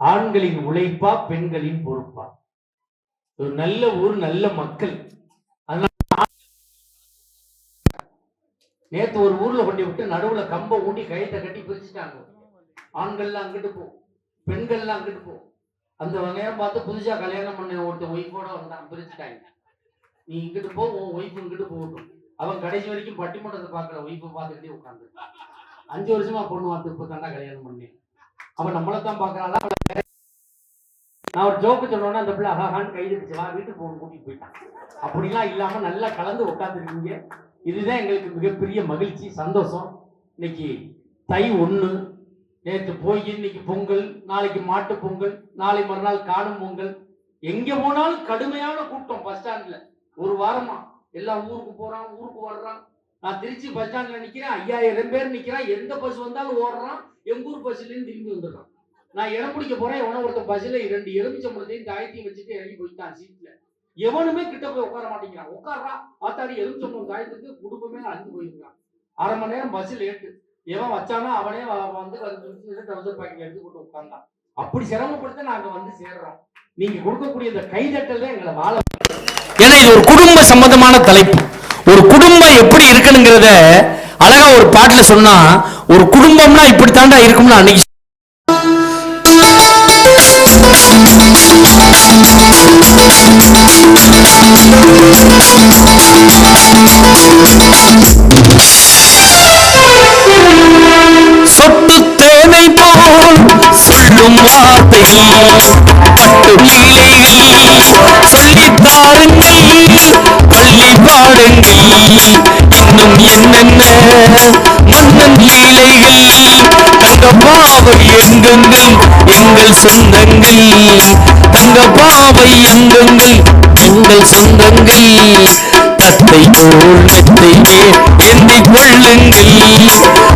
ஆண்களின் உழைப்பா பெண்களின் பொறுப்பா. ஒரு நல்ல ஊர் நல்ல மக்கள். நேத்து ஒரு ஊர்ல கொண்டு விட்டு நடுவுல கம்ப ஊண்டி கயத்தை கட்டி பிரிச்சுட்டாங்க. ஆண்கள்லாம் அங்கிட்டு போ. பெண்கள்லாம் அங்கிட்டு போ. அந்த நேரம் பார்த்து புதுசா கல்யாணம் பண்ண ஒருத்தன் ஒய்ஃபோட வந்தான் பிரிச்சுட்டாங்க. நீ இங்கிட்டு போ உன் ஒய்ஃப் இங்கிட்டு போகட்டும். அவன் கடைசி வரைக்கும் பட்டிமன்றத்தை பார்க்கல ஒய்ஃபை பார்த்துக்கிட்டே உட்காந்து அஞ்சு வருஷமா பொண்ணு பார்த்து இப்போ தாண்டா கல்யாணம் பண்ணேன். அவன் நம்மளை தான் பார்க்கறாளா? நான் ஒரு ஜோக்கு சொன்னோன்னா அந்த பிள்ளை அஹான்னு கைதடிச்சு வா வீட்டுக்கு போகணும் கூட்டிட்டு போயிட்டான். அப்படிலாம் இல்லாம நல்லா கலந்து உட்காந்துருக்கீங்க இதுதான் எங்களுக்கு மிகப்பெரிய மகிழ்ச்சி சந்தோஷம். இன்னைக்கு தை ஒன்று நேற்று போய் இன்னைக்கு பொங்கல். நாளைக்கு மாட்டு பொங்கல். நாளை மறுநாள் காணும் பொங்கல். எங்க போனாலும் கடுமையான கூட்டம் பஸ் ஸ்டாண்ட்ல ஒரு வாரமா. எல்லாம் ஊருக்கு போறான் ஊருக்கு வர்றான். நான் திருச்சி பஸ் ஸ்டாண்ட்ல நிக்கிறேன் ஐயாயிரம் பேர் நிக்கிறான். எந்த பஸ் வந்தாலும் ஓடுறான். எங்கூர் ஊர் திரும்பி வந்துடுறான். நான் இடம் பிடிக்க போறேன் எவனோ ஒருத்த பஸ்ல ரெண்டு எலுமிச்சம்பழத்தையும் தாயத்தையும் வச்சுட்டு இறங்கி போயிட்டான் சீட்ல. எவனுமே கிட்ட போய் உட்கார மாட்டேங்கிறான். உட்காரா பார்த்தாடி எலுமிச்சம்பழம் தாயத்துக்கு குடும்பமே அழிஞ்சு போயிருக்கான். அரை மணி நேரம் பஸ் லேட்டு எவன் வச்சானா அவனே வந்து ட்ரௌசர் பாக்கெட் எடுத்து கொண்டு உட்கார்ந்தான். அப்படி சிரமப்படுத்த நாங்க வந்து சேர்றோம். நீங்க கொடுக்கக்கூடிய இந்த கைதட்டல் தான் எங்களை வாழ ஏன்னா இது ஒரு குடும்ப சம்பந்தமான தலைப்பு. ஒரு குடும்பம் எப்படி இருக்கணுங்கிறத அழகா ஒரு பாட்டுல சொன்னா ஒரு குடும்பம்னா இப்படி தாண்டா இருக்கும்னு அன்னைக்கு சொட்டு தேனை போல் சொல்லும் வார்த்தை பட்டு பிள்ளைகள் சொல்லித் பள்ளி பாடுங்கள் இன்னும் என்னென்ன மன்னன் லீலைகள் பாவை எங்குங்கள் எங்கள் சொந்தங்கள் தங்க பாவை எங்குங்கள் எங்கள் சொந்தங்கள் தத்தை போல் மெத்தை கொள்ளுங்கள்.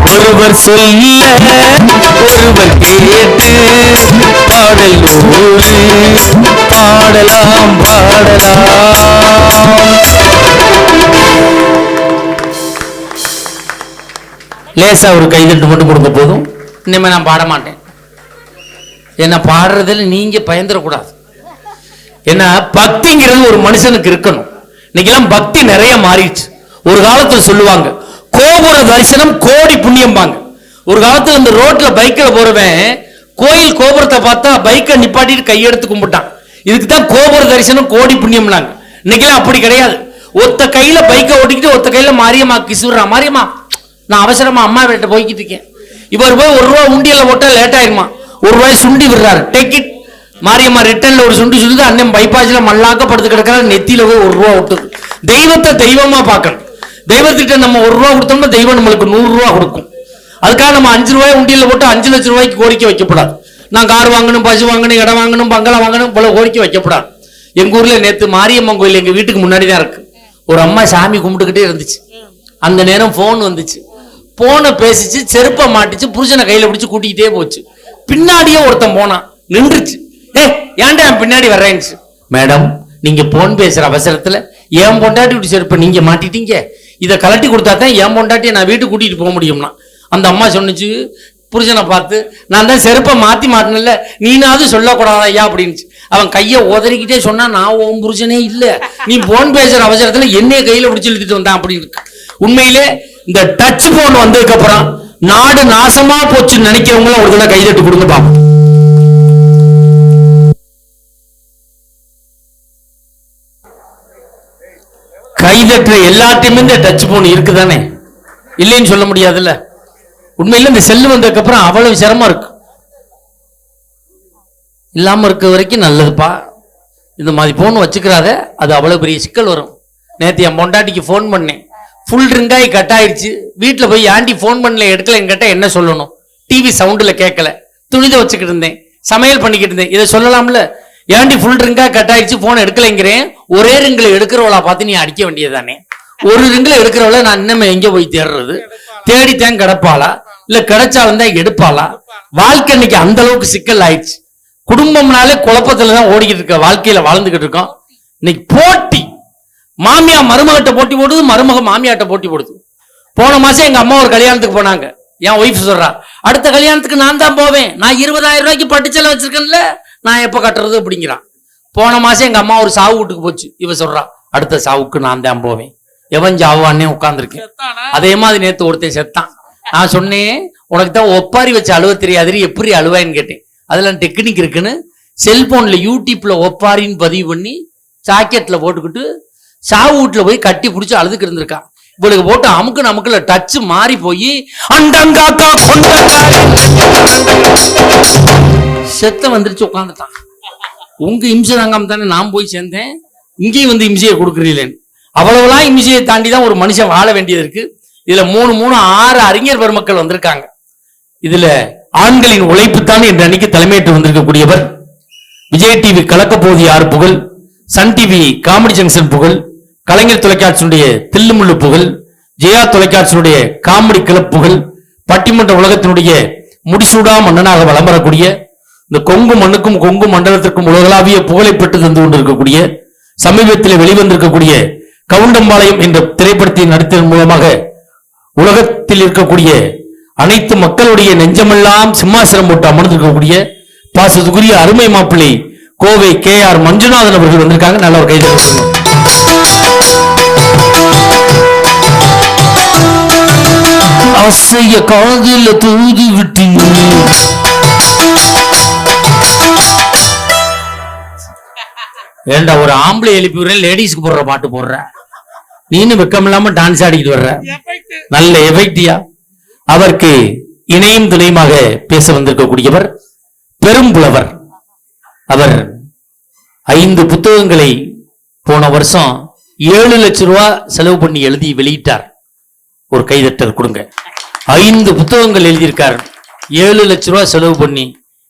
ஒருவர் சொல்ல ஒருவர் கேட்டு. பாடலோடு பாடலாம் பாடலாம். லேசா ஒரு கைதட்டு மட்டும் கொடுத்த போதும். இனிமே நான் பாட மாட்டேன் என்ன பாடுறதுல நீங்கள் பயந்துடக்கூடாது. ஏன்னா பக்திங்கிறது ஒரு மனுஷனுக்கு இருக்கணும். இன்னைக்கெல்லாம் பக்தி நிறைய மாறிடுச்சு. ஒரு காலத்தில் சொல்லுவாங்க கோபுர தரிசனம் கோடி புண்ணியம்பாங்க. ஒரு காலத்தில் இந்த ரோட்டில் பைக்கில் போகிறவன் கோயில் கோபுரத்தை பார்த்தா பைக்கை நிப்பாட்டிட்டு கையெடுத்து கும்பிட்டான். இதுக்கு தான் கோபுர தரிசனம் கோடி புண்ணியம்னாங்க. இன்னைக்கெல்லாம் அப்படி கிடையாது. ஒத்த கையில் பைக்கை ஓட்டிக்கிட்டு ஒத்த கையில் மாரியம்மா கிசுறா மாரியம்மா நான் அவசரமா அம்மா வீட்டை போய்கிட்டு இருக்கேன். இவர் போய் ஒரு ரூபா உண்டியில் போட்டா லேட் ஆயிருமா? ஒரு ரூபாய் சுண்டி விடுறாரு. டேக் இட் மாரியம்மா ரிட்டர்ன்ல ஒரு சுண்டி சுடுது அண்ணன் பைபாஸ்ல மல்லாக்க படுத்து கிடக்கிற நெத்தியில போய் ஒரு ரூபா விட்டுது தெய்வத்தை தெய்வமா பார்க்கணும். தெய்வத்திட்ட நம்ம ஒரு ரூபா கொடுத்தோம்னா தெய்வம் நம்மளுக்கு நூறு ரூபா கொடுக்கும். அதுக்காக நம்ம அஞ்சு ரூபாய் உண்டியில் போட்டு அஞ்சு லட்சம் ரூபாய்க்கு கோரிக்கை வைக்கப்படாது. நான் கார் வாங்கணும் பசு வாங்கணும் இடம் வாங்கணும் பங்களா வாங்கணும் போல கோரிக்கை வைக்கப்படாது. எங்க ஊர்ல நேத்து மாரியம்மன் கோயில் எங்க வீட்டுக்கு முன்னாடி தான் இருக்கு. ஒரு அம்மா சாமி கும்பிட்டுக்கிட்டே இருந்துச்சு. அந்த நேரம் ஃபோன் வந்துச்சு. போனை பேசிச்சு செருப்பை மாட்டிச்சு புருஷனை கையில பிடிச்சு கூட்டிக்கிட்டே போச்சு. பின்னாடியே ஒருத்தன் போனான் நின்றுச்சு. ஏ ஏன்டா என் பின்னாடி வர்றேன்ச்சு மேடம் நீங்க போன் பேசுற அவசரத்துல என் பொண்டாட்டி விட்டு செருப்பை நீங்க மாட்டிட்டீங்க. இதை கலட்டி கொடுத்தா தான் என் பொண்டாட்டியை நான் வீட்டுக்கு கூட்டிட்டு போக முடியும்னா. அந்த அம்மா சொன்னுச்சு புருஷனை பார்த்து நான் தான் செருப்பை மாத்தி மாட்டினல நீனாவது சொல்லக்கூடாதா ஐயா? அப்படின்னுச்சு. அவன் கையை உதறிக்கிட்டே சொன்னா நான் உன் புருஷனே இல்ல. நீ போன் பேசுற அவசரத்துல என்னைய கையில பிடிச்சி இழுத்துட்டு வந்தான். அப்படின்னு உண்மையிலே இந்த டச் போன் வந்ததுக்கு அப்புறம் நாடு நாசமா போச்சுன்னு நினைக்கிறவங்கள ஒரு தடவை கைதட்டு கொடுங்க பாப்போம். கைதட்டுற எல்லாத்தையுமே இந்த டச் போன் இருக்குதானே? இல்லைன்னு சொல்ல முடியாதுல்ல. உண்மையில இந்த செல்லு வந்ததுக்கு அப்புறம் அவ்வளவு சிரமம் இருக்கு. இல்லாம இருக்க வரைக்கும் நல்லதுப்பா. இந்த மாதிரி போன் வச்சுக்கிறாத அது அவ்வளவு பெரிய சிக்கல் வரும். நேற்று என் பொண்டாட்டிக்கு ஃபோன் பண்ணேன். ஃபுல் ரிங்காகி கட் ஆயிடுச்சு. வீட்டில் போய் ஆண்டி ஃபோன் பண்ணல எடுக்கலன்னு கேட்டால் என்ன சொல்லணும்? டிவி சவுண்டில் கேட்கல. துணித வச்சுக்கிட்டு இருந்தேன். சமையல் பண்ணிக்கிட்டு இருந்தேன். இதை சொல்லலாம்ல? ஏன்டி ஃபுல் ரிங்காக கட் ஆயிடுச்சு ஃபோன் எடுக்கலைங்கிறேன். ஒரே ரிங்கில் எடுக்கிறவளா பார்த்து நீ அடிக்க வேண்டியது தானே ஒரு ரிங்கில் எடுக்கிறவள நான் இன்னும் எங்கே போய் தேடுறது? தேடித்தான் கிடப்பாளா? இல்லை கிடைச்சாலும் தான் எடுப்பாளா? வாழ்க்கை இன்னைக்கு அந்த அளவுக்கு சிக்கல் ஆயிடுச்சு. குடும்பம்னாலே குழப்பத்துல தான் ஓடிக்கிட்டு இருக்க வாழ்க்கையில வாழ்ந்துகிட்டு இருக்கோம். இன்னைக்கு போட்டி மாமியா மருமகிட்ட போட்டி போடுது மருமக மாமியாட்ட போட்டி போடுது. போன மாசம் எங்க அம்மா ஒரு கல்யாணத்துக்கு போனாங்க. என் ஒய்ஃப் சொல்றா அடுத்த கல்யாணத்துக்கு நான் தான் போவேன். நான் இருபதாயிரம் ரூபாய்க்கு பட்டுச்சலை வச்சிருக்கேன்ல நான் எப்ப கட்டுறது? அப்படிங்கிறான். போன மாசம் எங்க அம்மா ஒரு சாவு வீட்டுக்கு போச்சு. இவ சொல்றா அடுத்த சாவுக்கு நான் தான் போவேன். எவன் சாவானே உட்கார்ந்துருக்கேன். அதே மாதிரி நேத்து ஒருத்தன் செத்தான். நான் சொன்னேன் உனக்கு தான் ஒப்பாரி வச்சு அழுவ தெரியாது எப்படி அழுவான்னு கேட்டேன். அதுல டெக்னிக் இருக்குன்னு. செல்போன்ல யூடியூப்ல ஒப்பாரின்னு பதிவு பண்ணி ஜாக்கெட்ல போட்டுக்கிட்டு சாவு வீட்டுல போய் கட்டி பிடிச்சி அழுதுக்கு இருந்திருக்கான். இவளுக்கு போட்டு அமுக்கு நமக்குல டச் மாறி போய் அண்டங்காக்கா செத்த வந்துருச்சு உட்காந்துட்டான் உங்க இம்சை தாங்காம தானே நான் போய் சேர்ந்தேன். இங்கேயும் வந்து இம்சையை கொடுக்குறீங்களேன் அவ்வளவுலாம் இம்சையை தாண்டி தான் ஒரு மனுஷன் வாழ வேண்டியது இருக்கு. இதுல மூணு மூணு ஆறு அறிஞர் பெருமக்கள் வந்திருக்காங்க. இதுல ஆண்களின் உழைப்பு தான் என்ற அன்னைக்கு தலைமையேற்று வந்திருக்கக்கூடியவர். விஜய் டிவி கலக்க போது யார் புகழ் சன் டிவி காமெடி ஜங்ஷன் புகழ் கலைஞர் தொலைக்காட்சியினுடைய தில்லுமுள்ளு புகழ் ஜெயா தொலைக்காட்சியினுடைய காமெடி கிளப் புகழ் பட்டிமன்ற உலகத்தினுடைய முடிசூடா மன்னனாக வலம் வரக்கூடிய இந்த கொங்கு மண்ணுக்கும் கொங்கு மண்டலத்திற்கும் உலகளாவிய புகழை பெற்று தந்து கொண்டிருக்கக்கூடிய சமீபத்தில் வெளிவந்திருக்கக்கூடிய கவுண்டம்பாளையம் என்ற திரைப்படத்தை நடித்ததன் மூலமாக உலகத்தில் இருக்கக்கூடிய அனைத்து மக்களுடைய நெஞ்சமெல்லாம் சிம்மாசனம் போட்டு அமர்ந்திருக்கக்கூடிய பாசத்துக்குரிய அருமை மாப்பிள்ளை கோவை கே ஆர் மஞ்சுநாதன் அவர்கள் வந்திருக்காங்க. நல்ல ஒரு கைது அசைய காதில தூது விட்டீங்க ஏண்டா ஒரு ஆம்பளை எழுப்பி விடுறேன் லேடிஸ்க்கு போடுற பாட்டு போடுற. நீனு வெக்கம் இல்லாம டான்ஸ் ஆடிக்கிட்டு வர்ற. நல்ல எஃபெக்டியா. அவருக்கு இணையும் துணையுமாக பேச வந்திருக்கக்கூடியவர் பெரும் புலவர் அவர் ஐந்து புத்தகங்களை போன வருஷம் ஏழு லட்சம் ரூபாய் செலவு பண்ணி எழுதி வெளியிட்டார். ஒரு கைதட்டல் கொடுங்க. ஐந்து புத்தகங்கள் எழுதியிருக்கார். ஏழு லட்சம் ரூபாய் செலவு பண்ணி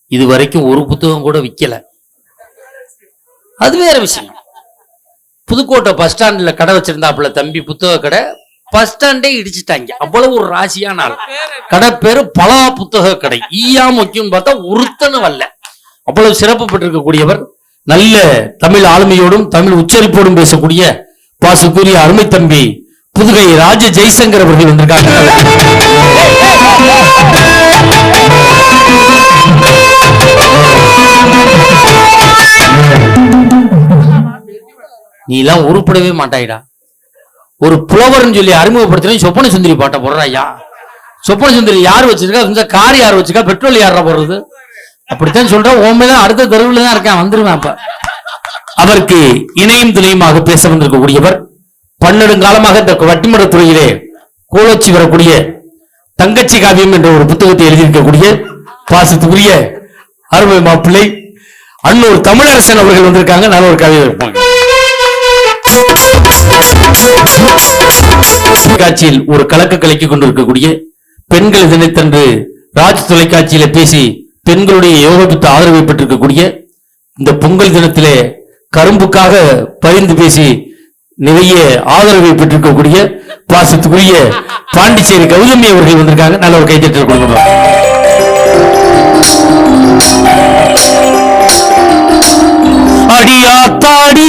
இது வரைக்கும் ஒரு புத்தகம் கூட விக்கல. அது வேற விஷயம். புதுக்கோட்டை பஸ் ஸ்டாண்ட்ல கடை வச்சிருந்தாப்புல தம்பி புத்தக கடை பஸ் ஸ்டாண்டே இடிச்சிட்டாங்க. அவ்வளவு ஒரு ராசியான ஆள். கடை பேரு பலா புத்தக கடை. ஈயா முக்கியம் பார்த்தா ஒருத்தனும் வரல. அவ்வளவு சிறப்பு பெற்றிருக்கக்கூடியவர் நல்ல தமிழ் ஆளுமையோடும் தமிழ் உச்சரிப்போடும் பேசக்கூடிய பாசுக்குரிய அருமை தம்பி புதுகை ராஜ ஜெய்சங்கர் அவர்கள் வந்திருக்காங்க. நீ எல்லாம் உருப்படவே மாட்டாயிடா. ஒரு புலவர்னு சொல்லி அறிமுகப்படுத்தின சொப்பன சுந்தரி பாட்டை போடுறா ஐயா. சொப்பன சுந்தரி யார் வச்சிருக்கா? இந்த கார் யார் வச்சிருக்கா? பெட்ரோல் யாரா போடுறது? அப்படித்தான் சொல்றேன் உண்மையில அடுத்த தெருவில் தான் இருக்கேன் வந்துருவேன் அப்ப. அவருக்கு இணையும் துணையுமாக பேச வந்திருக்கக்கூடியவர் பன்னெடுங்காலமாக இந்த வட்டிமன்ற துறையிலே கோலோச்சி வரக்கூடிய தங்கச்சி காவியம் என்ற ஒரு புத்தகத்தை எழுதியிருக்கக்கூடிய பாசத்துக்குரிய அருமை மாப்பிள்ளை அன்னூர் தமிழரசன் அவர்கள் வந்திருக்காங்க. நல்ல ஒரு கவிதை இருப்பாங்க தொலைக்காட்சியில் ஒரு கலக்க கலக்கி கொண்டிருக்கக்கூடிய பெண்கள் தினத்தன்று ராஜ் தொலைக்காட்சியில பேசி பெண்களுடைய யோகத்துக்கு ஆதரவை பெற்றிருக்கக்கூடிய இந்த பொங்கல் தினத்திலே கரும்புக்காக பரிந்து பேசி நிறைய ஆதரவை பெற்றிருக்கக்கூடிய பாசத்துக்குரிய பாண்டிச்சேரி கௌதமி அவர்கள் வந்திருக்காங்க. நல்ல ஒரு கைத்தட்டல் கொடுக்கணும் அடியாத்தாடி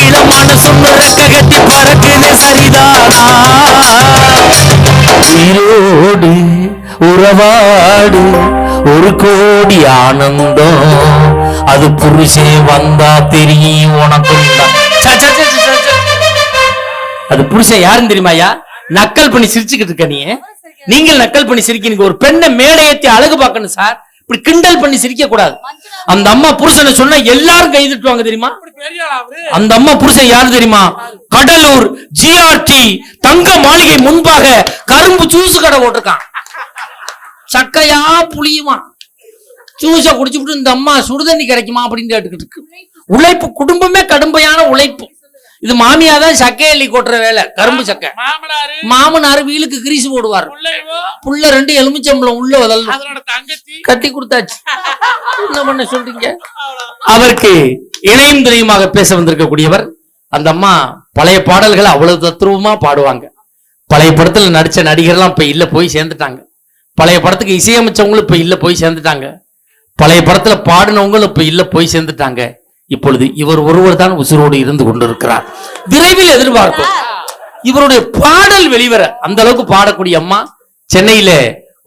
இளமான சுந்தர ககத்தி பறக்குது சரிதானா? உயிரோடு உறவாடு ஒரு கோடி ஆனந்தம் அது புருஷே வந்தா தெரியும் உனக்கும் அது புருஷன் யாருன்னு தெரியுமாயா நக்கல் பண்ணி சிரிச்சுக்கிட்டு இருக்க நீ நீங்கள் நக்கல் பண்ணி சிரிக்கிறீங்க ஒரு பெண்ணை மேடை ஏத்தி அழகு பார்க்கணும் சார் இப்படி கிண்டல் பண்ணி சிரிக்க கூடாது அந்த அம்மா புருஷனை சொன்னா எல்லாரும் கைதிட்டுவாங்க தெரியுமா அந்த அம்மா புருஷன் யாரு தெரியுமா கடலூர் ஜிஆர்டி தங்க மாளிகை முன்பாக கரும்பு ஜூஸ் கடை போட்டிருக்கான் சக்கையா புளியுமா? ஜூஸ குடிச்சுட்டு இந்த அம்மா சுடுதண்ணி கிடைக்குமா அப்படின்னு கேட்டுக்கிட்டு இருக்கு. உழைப்பு குடும்பமே கடுமையான உழைப்பு. இது மாமியா தான் சக்கை கொட்டுற வேலை கரும்பு சக்கை. மாமனாரு. வீலுக்கு கிரீஸ் போடுவார். புள்ள ரெண்டு எலுமிச்சம்பளம் உள்ள தங்கச்சி. கட்டி கொடுத்தாச்சு. என்ன பண்ண சொல்றீங்க? அவருக்கு இணையும் துணையுமாக பேச வந்திருக்கக்கூடியவர் அந்த அம்மா பழைய பாடல்களை அவ்வளவு தத்ரூபமா பாடுவாங்க. பழைய படத்துல நடிச்ச நடிகர்லாம் இப்ப இல்ல போய் சேர்ந்துட்டாங்க. பழைய படத்துக்கு இசையமைச்சவங்களும் இப்ப இல்ல போய் சேர்ந்துட்டாங்க. பழைய படத்துல பாடினவங்களும் இப்ப இல்ல போய் சேர்ந்துட்டாங்க. இப்பொழுது இவர் ஒருவர் தான் உசுரோடு இருந்து கொண்டிருக்கிறார். விரைவில் எதிர்பார்க்கும் இவருடைய பாடல் வெளிவர அந்த அளவுக்கு பாடக்கூடிய அம்மா சென்னையில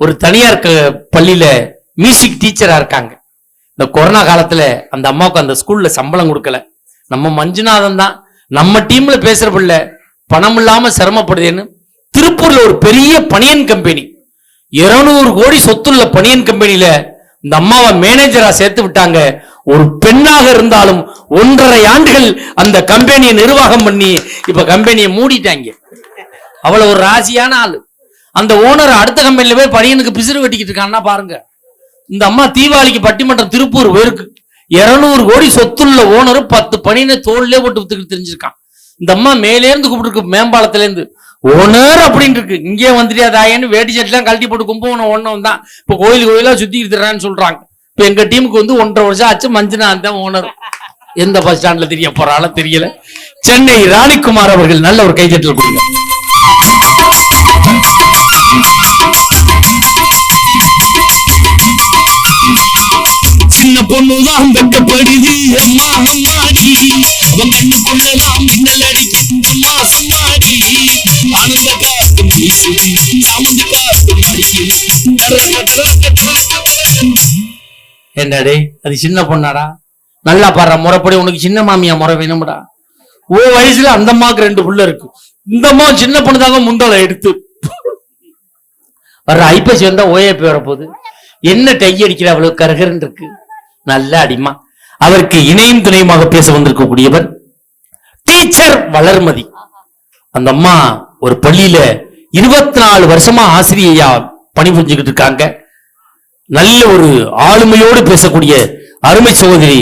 ஒரு தனியார் பள்ளியில மியூசிக் டீச்சரா இருக்காங்க. இந்த கொரோனா காலத்துல அந்த அம்மாவுக்கு அந்த ஸ்கூல்ல சம்பளம் கொடுக்கல. நம்ம மஞ்சுநாதன் தான் நம்ம டீம்ல பேசுற பிள்ளை பணம் இல்லாம சிரமப்படுதேன்னு திருப்பூர்ல ஒரு பெரிய பனியன் கம்பெனி 200 கோடி சொத்துள்ள பனியன் கம்பெனில இந்த அம்மாவை மேனேஜரா சேர்த்து விட்டாங்க. ஒரு பெண்ணாக இருந்தாலும் ஒன்றரை ஆண்டுகள் அந்த கம்பெனியை நிர்வாகம் பண்ணி இப்ப கம்பெனியை மூடிட்டாங்க. அவ்வளவு ஒரு ராசியான ஆளு. அந்த ஓனர் அடுத்த கம்பெனில போய் பனியனுக்கு பிசிறு வெட்டிக்கிட்டு இருக்கான்னா பாருங்க. இந்த அம்மா தீபாவளிக்கு பட்டிமன்றம் திருப்பூர் போயிருக்கு. இருநூறு கோடி சொத்துள்ள ஓனர் பத்து பணியினை தோல்லே போட்டு வித்துக்கிட்டு தெரிஞ்சிருக்கான். இந்த அம்மா மேலே இருந்து கூப்பிட்டு மேம்பாலத்துல இருந்து ஓனர் அப்படின்னு இருக்கு. இங்கே வந்துட்டியா தாயன்னு வேட்டி சட்டெல்லாம் கழட்டி போட்டு கும்பகோணம் ஒன்றும் தான். இப்போ கோயில் கோயிலா சுத்தி இருக்கிறான்னு சொல்றாங்க. இப்போ எங்க டீமுக்கு வந்து ஒன்றரை வருஷம் ஆச்சு மஞ்சனா தான் ஓனர். எந்த பஸ் ஸ்டாண்ட்ல தெரிய போறால தெரியல. சென்னை ராணிக்குமார் அவர்கள் நல்ல ஒரு கைதட்டல் கொடுங்க. பொண்ணுதான் வெட்டப்படுது அம்மா முன்னாடி அவன் கண்ணுக்குள்ளதான் மின்னல் அடிக்கும் அம்மா அம்மாடி ஆனந்த காத்து வீசுது சாமந்தி காத்து மடிக்குது என்னடே அது சின்ன பொண்ணாடா? நல்லா பாடுற. முறைப்படி உனக்கு சின்ன மாமியா முறை வேணும்டா. ஓ வயசுல அந்த அம்மாவுக்கு ரெண்டு புள்ள இருக்கு. இந்த அம்மா சின்ன பொண்ணு தாங்க முந்தலை எடுத்து வர்ற ஐப்பசி வந்தா ஓஏபி வரப்போகுது. என்ன டை அடிக்கிற? அவ்வளவு கரகரன் இருக்கு. நல்ல அடிமா. அவருக்கு இணையும் துணையுமாக பேச வந்திருக்கக்கூடியவர் டீச்சர் வளர்மதி. அந்த அம்மா ஒரு பள்ளியில இருபத்தி நாலு வருஷமா ஆசிரியையா பணிபுரிஞ்சுக்கிட்டு இருக்காங்க. நல்ல ஒரு ஆளுமையோடு பேசக்கூடிய அருமை சகோதரி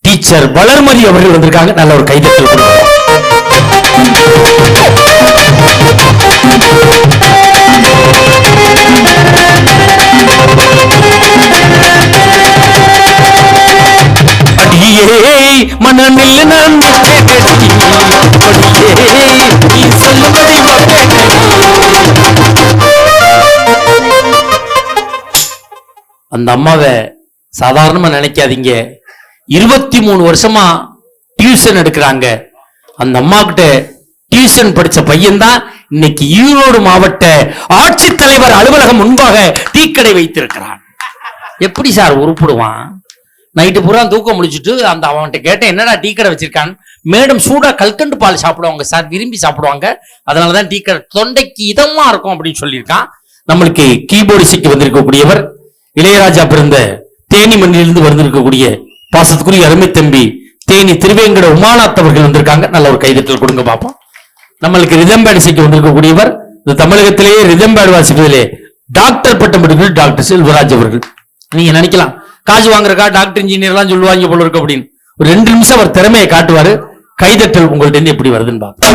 டீச்சர் வளர்மதி அவர்கள் வந்திருக்காங்க. நல்ல ஒரு கைதட்டல் கொடுங்க. அடியே மனநில் நான் கேட்டடி அடியே நீ சொல்லும்படி அந்த அம்மாவை சாதாரணமா நினைக்காதீங்க. இருபத்தி மூணு வருஷமா டியூஷன் எடுக்கிறாங்க. அந்த அம்மா கிட்ட டியூஷன் படிச்ச பையன்தான் இன்னைக்கு ஈரோடு மாவட்ட ஆட்சித்தலைவர் அலுவலகம் முன்பாக தீக்கடை வைத்திருக்கிறான். எப்படி சார் உருப்பிடுவான்? நைட்டு பூரா தூக்கம் முடிச்சுட்டு அந்த அவன்கிட்ட கேட்டேன் என்னடா டீ கடை வச்சிருக்கான்? மேடம் சூடா கல்கண்டு பால் சாப்பிடுவாங்க சார் விரும்பி சாப்பிடுவாங்க. அதனாலதான் டீ கடை தொண்டைக்கு இதமா இருக்கும் அப்படின்னு சொல்லியிருக்கான். நம்மளுக்கு கீபோர்டு சிக்கி வந்திருக்கக்கூடியவர் இளையராஜா பிறந்த தேனி மண்ணிலிருந்து வந்திருக்கக்கூடிய பாசத்துக்குரிய அருமை தம்பி தேனி திருவேங்கட உமாநாத் அவர்கள் வந்திருக்காங்க. நல்ல ஒரு கைதட்டல் கொடுங்க பார்ப்போம் நம்மளுக்கு ரிதம்பேடு இசைக்கு வந்திருக்கக்கூடியவர் இந்த தமிழகத்திலேயே ரிதம்பேடு வாசிப்பதிலே டாக்டர் பட்டம் பெற்ற டாக்டர் செல்வராஜ் அவர்கள். நீங்க நினைக்கலாம் காசு வாங்குறக்கா டாக்டர் இன்ஜினியர்லாம் சொல்லுவாங்க போல இருக்கு அப்படின்னு. ஒரு ரெண்டு நிமிஷம் அவர் திறமையை காட்டுவாரு. கைதட்டல் உங்கள்ட்ட இருந்து எப்படி வருதுன்னு பார்ப்போம்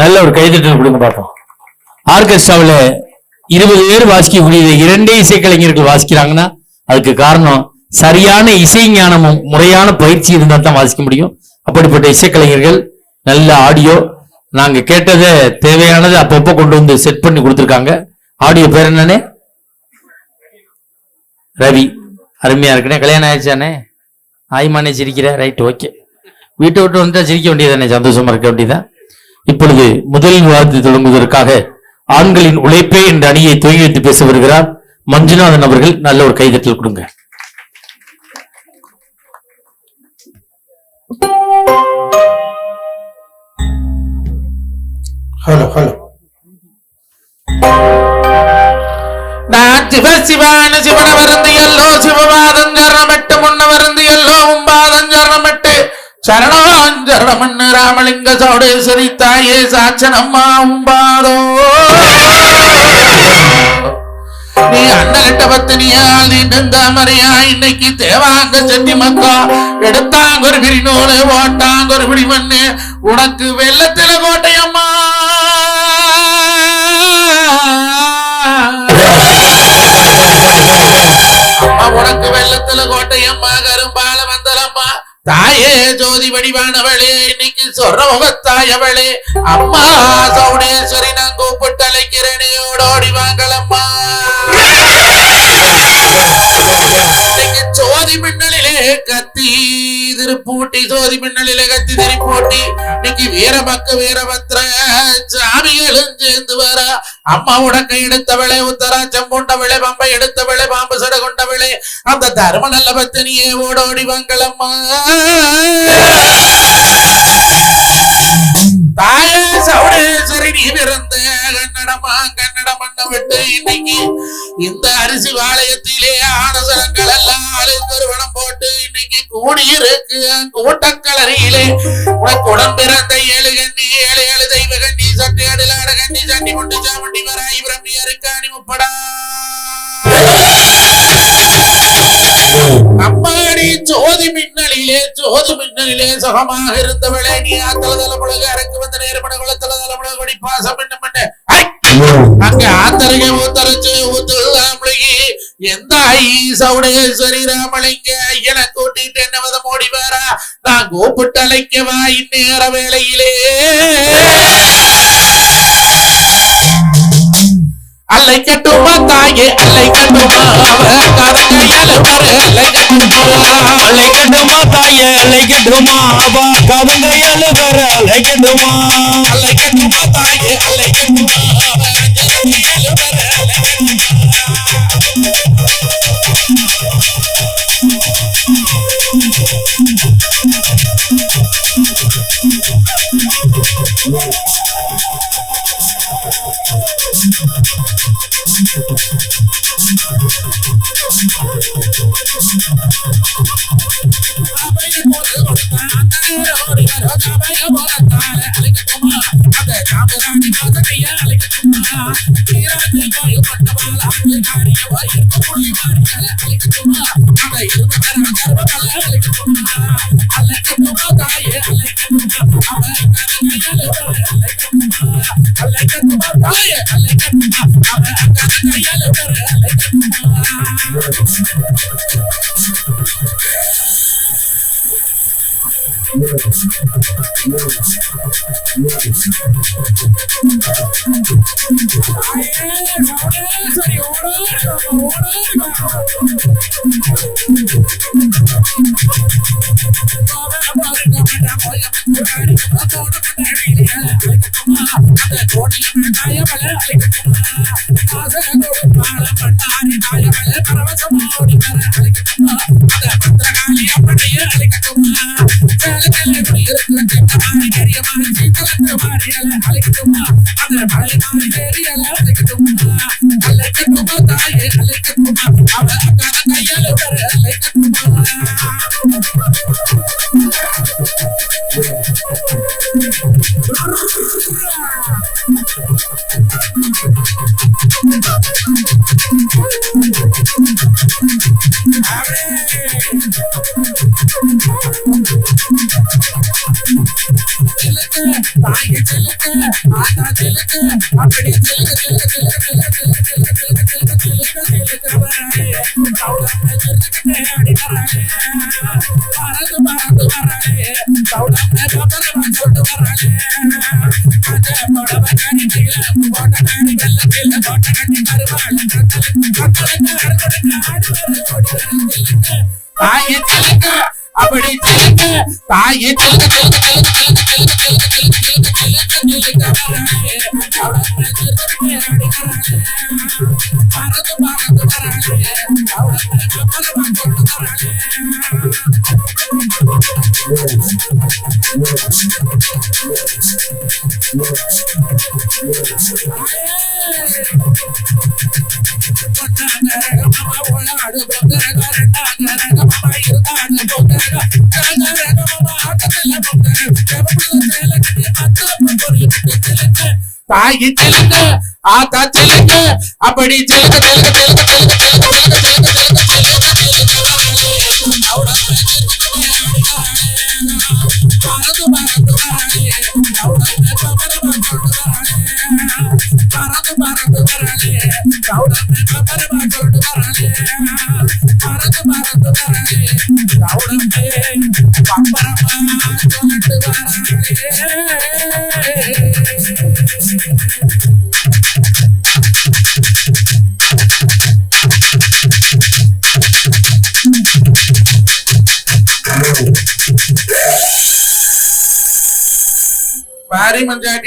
நல்ல ஒரு கைதட்டல் கொடுங்க பார்ப்போம். ஆர்கெஸ்ட்ராவில் இருபது பேர் வாசிக்கக்கூடியது இரண்டே இசைக்கலைஞர்கள் வாசிக்கிறாங்கன்னா அதுக்கு காரணம் சரியான இசை ஞானமும் முறையான பயிற்சி இருந்தால் தான் வாசிக்க முடியும். அப்படிப்பட்ட இசைக்கலைஞர்கள் நல்ல ஆடியோ நாங்கள் கேட்டதை தேவையானதை அப்பப்போ கொண்டு வந்து செட் பண்ணி கொடுத்துருக்காங்க. ஆடியோ பேர் என்னன்னே ரவி. அருமையா இருக்குனே கல்யாணம் ஆயிடுச்சானே ஆய்மானே சிரிக்கிற ரைட் ஓகே வீட்டை விட்டு வந்தா சிரிக்க வேண்டியதானே சந்தோஷமா இருக்க வேண்டியதான் இப்பொழுது முதல் விவாதத்தை தொடங்குவதற்காக ஆண்களின் உழைப்பே என்ற அணியை துவங்கி வைத்து பேச வருகிறார் மஞ்சுநாதன் அவர்கள். நல்ல ஒரு கைதட்டல் கொடுங்க. Hello hello. நான் சிவ சிவான சிவன வருந்து எல்லோ சரணம் ராமலிங்க சௌடேஸ்வரி தாயே சாட்சனம்மா உம்பாதோ நீ அண்ணலிட்ட பத்தினியால் நீ தாமரையா இன்னைக்கு தேவாங்க செட்டி மக்கா எடுத்தாங்க ஒரு பிரி நூலு ஓட்டாங்க ஒரு பிடி மண்ணு உனக்கு வெள்ளத்தில கோட்டையம்மா. அம்மா உனக்கு வெள்ளத்துல கோட்டையம்மா கரும்பால வந்தலம்மா தாயே ஜோதி வடிவானவளே இன்னைக்கு சொல்ற முகத்தாயவளே அம்மா சௌடேஸ்வரி நான் கூப்பிட்டு அழைக்கிறேனே ஓடோடி இன்னைக்கு ஜோதி மின்னலிலே கத்தி. திருப்பூட்டி தோதி மின்னலிலே கத்தி திருப்பூட்டி இன்னைக்கு வீரபக்க வீரபத்ர சாமிகளும் சேர்ந்து வர. அம்மாவோட கை எடுத்தவளே உத்தராச்சம் கொண்டவளே பம்பை எடுத்தவளே பாம்பு சட கொண்டவளே. அந்த தர்ம நல்ல பத்தினியே ஓடோடி வாங்களம்மா தாயே சௌடேஸ்வரி நீ பிறந்த கன்னடமா கன்னட மண்ணை விட்டு இன்னைக்கு இந்த அரிசி வாளையத்திலே ஆனசரங்கள் எல்லாம் அலுங்கருவனம் போட்டு இன்னைக்கு கூடியிருக்கு. கூட்டக்கலரியிலே உனக்கு உடன் பிறந்த ஏழு கண்ணி ஏழு ஏழு தெய்வ கண்ணி சட்டி அடுலாட கண்ணி சண்டி முண்டு சாமண்டி வராய் பிரம்மி அருக்காணி முப்படா அம்மாடி ஜோதி மின்னலிலே ஜோதி மின்னலிலே இருந்தவளே நீ ஆத்தல தலைமுழக அரக்கு வந்த நேரப்பட குளத்தல தலைமுழக கொடி பாசம் என்ன பண்ண அங்க ஆத்தரக ஊத்தரச்சு ஊத்துள்ளாமலையே எந்த ஐ சௌடேஸ்வரி ஐயனை கூட்டிட்டு என்ன விதம் ஓடி வாரா நான் கூப்பிட்டு அழைக்கவா இந்நேர வேளையிலே. அல்லை தாயே அல்லை அலைக்கட்டுமா தாயே அலைக்கட்டுமா அவ கதங்கையால பெற அலைக்கட்டுமா अल्लाह का तुम्हारा है ಎಲ್ಲ ನಾಲಿಗೆ ತುಂಬ ಅದರ ಬಾಳೆ ಕಾಮ ಬೇರೆ ಎಲ್ಲ ಅದಕ್ಕೆ ತುಂಬ ಎಲ್ಲ ಚೆಕ್ಕು ತಾಯೇ ಅಲ್ಲ மழவனாரி திகழன் ஓட்டனாரி வெள்ள வெள்ள ஓட்டனாரி மறுவாழன் கத்தலன் கத்தலன் நடக்கடன் ஆடுவது கொடுக்கன் தெலுங்க தாய தெலுங்க அப்படி வராங்க தாயி தெலுங்க ஆத்தா தெலுங்க அப்படி தெலுங்க தெலுங்க தெலுங்க தெலுங்க தெலுங்க தெலுங்க தெலுங்க தெலுங்க தெலுங்க ग्रामीण पंचायती